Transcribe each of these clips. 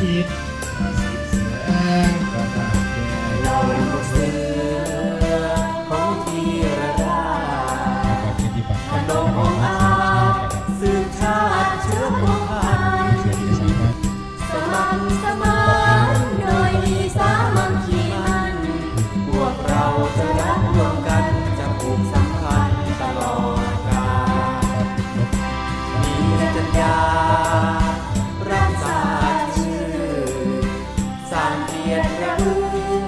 สิทธิ์แสง เ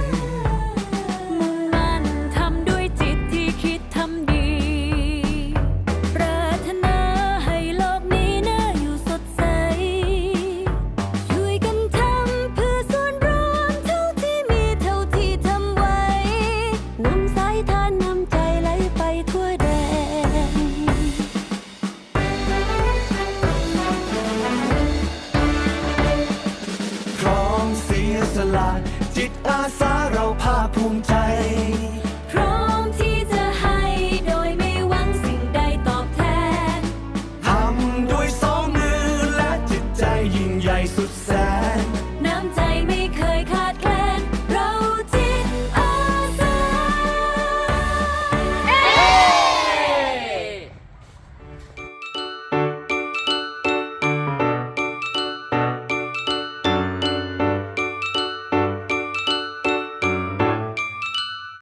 จิตอาสาเราภาคภูมิใจ